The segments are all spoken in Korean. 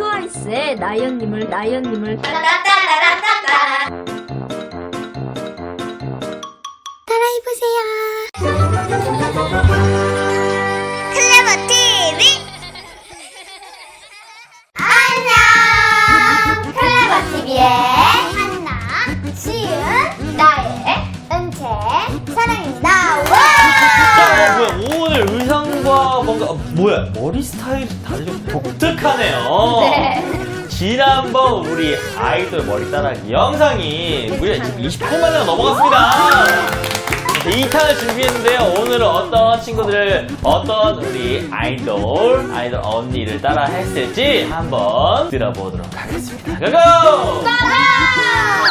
트와이스의 나연님을 나연님을. 클레버 TV 안녕. 클레버 TV의 한나 시은 나의 은채 사랑입니다 머리 스타일이 다들 좀 독특하네요. 네. 지난번 우리 아이돌 머리 따라하기 영상이 무려 지금 28만회가 넘어갔습니다. 2탄을 준비했는데요. 오늘은 어떤 친구들을, 어떤 우리 아이돌, 아이돌 언니를 따라 했을지 한번 들어보도록 하겠습니다. 고고! 안녕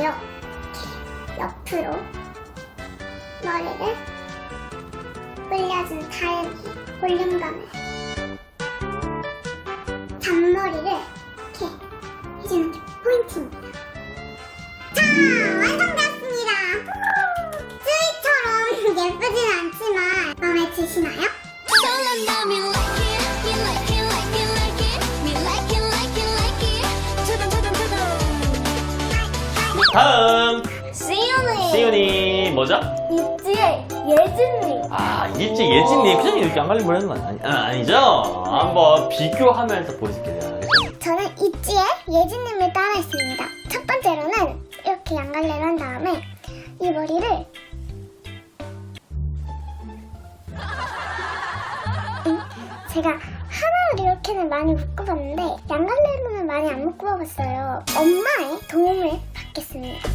이렇게 옆으로 머리를 올려준 다음에 볼륨감을 잔머리를 이렇게 해주는 게 포인트입니다. 자, 완성되었습니다. 쯔이처럼 예쁘진 않지만 마음에 드시나요? 다음, 시윤이 시윤이, 뭐죠? 있지의 예진님 아, 일찍 예진님, 표정이 이렇게 안 갈린 머리 하는 거 아니, 아, 아니죠? 한번 비교하면서 보여줄게요. 저는 있지의 예진님을 따라했습니다. 첫 번째로는 이렇게 양갈래를 한 다음에 이 머리를 음, 제가 하나를 이렇게는 많이 묶어봤는데 양갈래로는 많이 안 묶어봤어요. 엄마의 도움을 받겠습니다.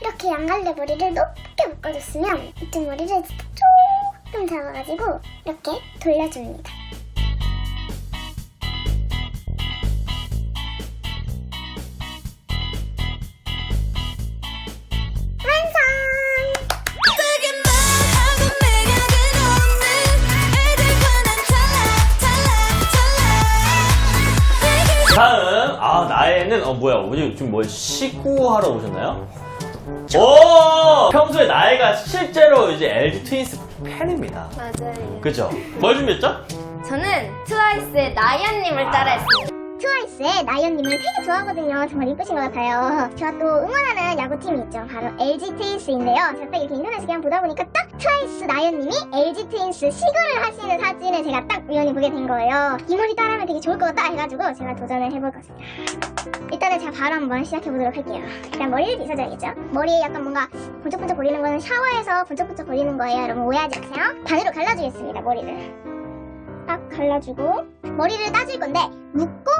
이렇게 양갈래 머리를 높게 묶어줬으면 이쪽 머리를 조금 잡아가지고 이렇게 돌려줍니다. 다음, 아, 나에는, 어, 뭐야, 어디 지금 뭐, 시구하러 오셨나요? 오! 평소에 나이가 실제로 이제 LG 트윈스 팬입니다. 맞아요. 그죠? 뭘 준비했죠? 저는 트와이스의 나연님을 따라했습니다. 트와이스의 나연님을 되게 좋아하거든요. 정말 이쁘신 것 같아요. 제가 또 응원하는 야구팀이 있죠. 바로 LG 트윈스인데요. 제가 딱 이렇게 인터넷에 그냥 보다 보니까 딱 트와이스 나연님이 LG 트윈스 시구를 하시는 사진을 제가 딱 우연히 보게 된 거예요. 이 머리 따라하면 되게 좋을 것 같다 해가지고 제가 도전을 해볼 것입니다. 일단은 제가 바로 한번 시작해보도록 할게요. 일단 머리를 빗어줘야겠죠? 머리에 약간 뭔가 번쩍번쩍 거리는 거는 샤워해서 번쩍번쩍 거리는 거예요. 여러분 오해하지 마세요. 반으로 갈라주겠습니다, 머리를. 딱 갈라주고 머리를 따줄 건데 묶고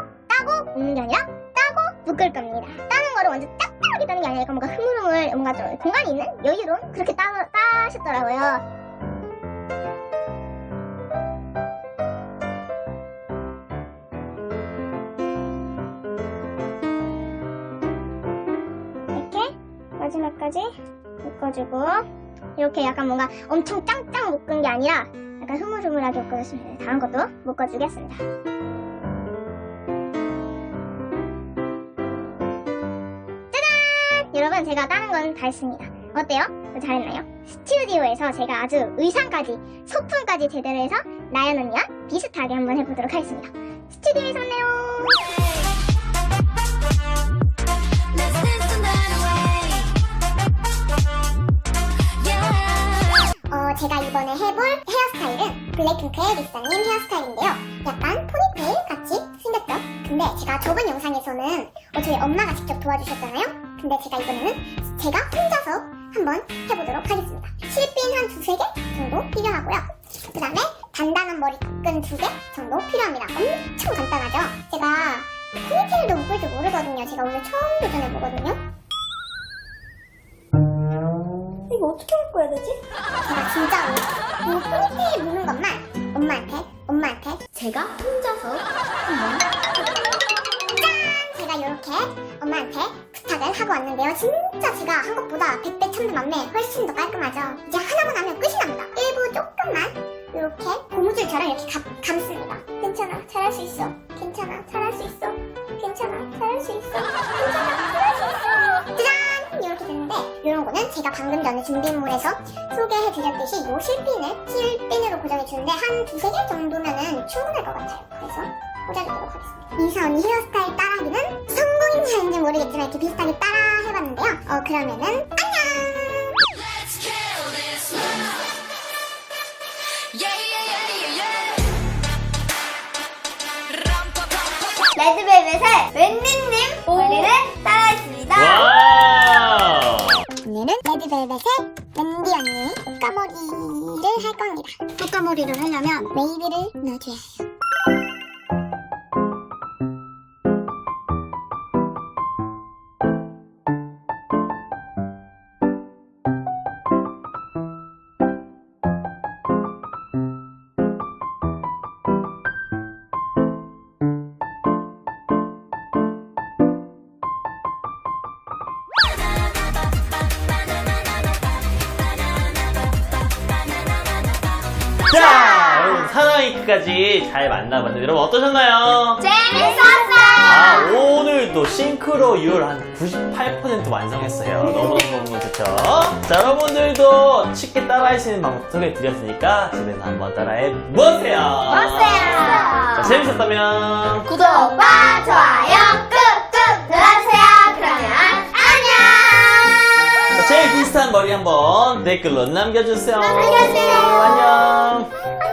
따고 묶는 게 아니라 따고 묶을 겁니다. 따는 거를 완전 딱딱하게 따는 게 아니라 뭔가 흐물흐물 뭔가 좀 공간이 있는 여유로운 그렇게 따, 따셨더라고요. 이렇게 마지막까지 묶어주고 이렇게 약간 뭔가 엄청 짱짱 묶은 게 아니라 약간 흐물흐물하게 묶어줬습니다. 다음 것도 묶어주겠습니다. 제가 다른 건 다 했습니다. 어때요? 잘했나요? 스튜디오에서 제가 아주 의상까지 소품까지 제대로 해서 나연 언니와 비슷하게 한번 해보도록 하겠습니다. 스튜디오에서 만나요. 어, 제가 이번에 해볼 헤어스타일은 블랙핑크의 리사님 헤어스타일인데요. 약간 포니테일 같이 생겼죠? 근데 제가 저번 영상에서는 어, 저희 엄마가 직접 도와주셨잖아요? 근데 제가 이번에는 제가 혼자서 한번 해보도록 하겠습니다. 실핀 한 두세 개 정도 필요하고요. 그 다음에 단단한 머리끈 두 개 정도 필요합니다. 엄청 간단하죠? 제가 포니테일도 묶을 줄 모르거든요. 제가 오늘 처음 도전해보거든요. 이거 어떻게 묶어야 되지? 제가 진짜로 이 포니테일 묶는 것만 엄마한테 엄마한테 제가 혼자서 한번 짠! 제가 이렇게 엄마한테 부탁을 하고 왔는데요. 진짜 제가 한 것보다 100배 천배 만배 훨씬 더 깔끔하죠. 이제 하나만 하면 끝이 납니다. 일부 조금만 이렇게 고무줄처럼 이렇게 감, 감습니다. 괜찮아, 잘할 수 있어. 괜찮아, 잘할 수 있어. 괜찮아, 잘할 수 있어. 괜찮아, 잘할 수 있어. 짜잔! 이렇게 되는데 이런 거는 제가 방금 전에 준비물에서 소개해드렸듯이 요 실핀을 실핀으로 고정해주는데 한 두세 개 정도면은 충분할 것 같아요. 그래서 꽂아주도록 하겠습니다. 이사 언니 헤어스타일 따라하기는 성공인지 아닌지 모르겠지만 이렇게 비슷하게 따라 해봤는데요. 어 그러면은 안녕! Yeah, yeah, yeah, yeah, yeah. Ram-pa-pam-pa-pam. 레드벨벳의 웬디님 머리를 따라했습니다. 와우! 오늘은 레드벨벳의 wendy 언니 꽃가머리를 할 겁니다. 꽃가머리를 하려면 웨이브를 넣어줘야 해요. 자, 여러분 사나이까지 잘 만나봤는데 여러분 어떠셨나요? 재밌었어요. 아, 오늘도 싱크로율 한 98% 완성했어요. 너무너무 좋죠? 자, 여러분들도 쉽게 따라할 수 있는 방법 소개해드렸으니까 집에서 한번 따라해 보세요. 자, 보세요. 재밌었다면 구독과 좋아요 비슷한 머리 한번 댓글로 남겨주세요. 남겨주세요. 안녕.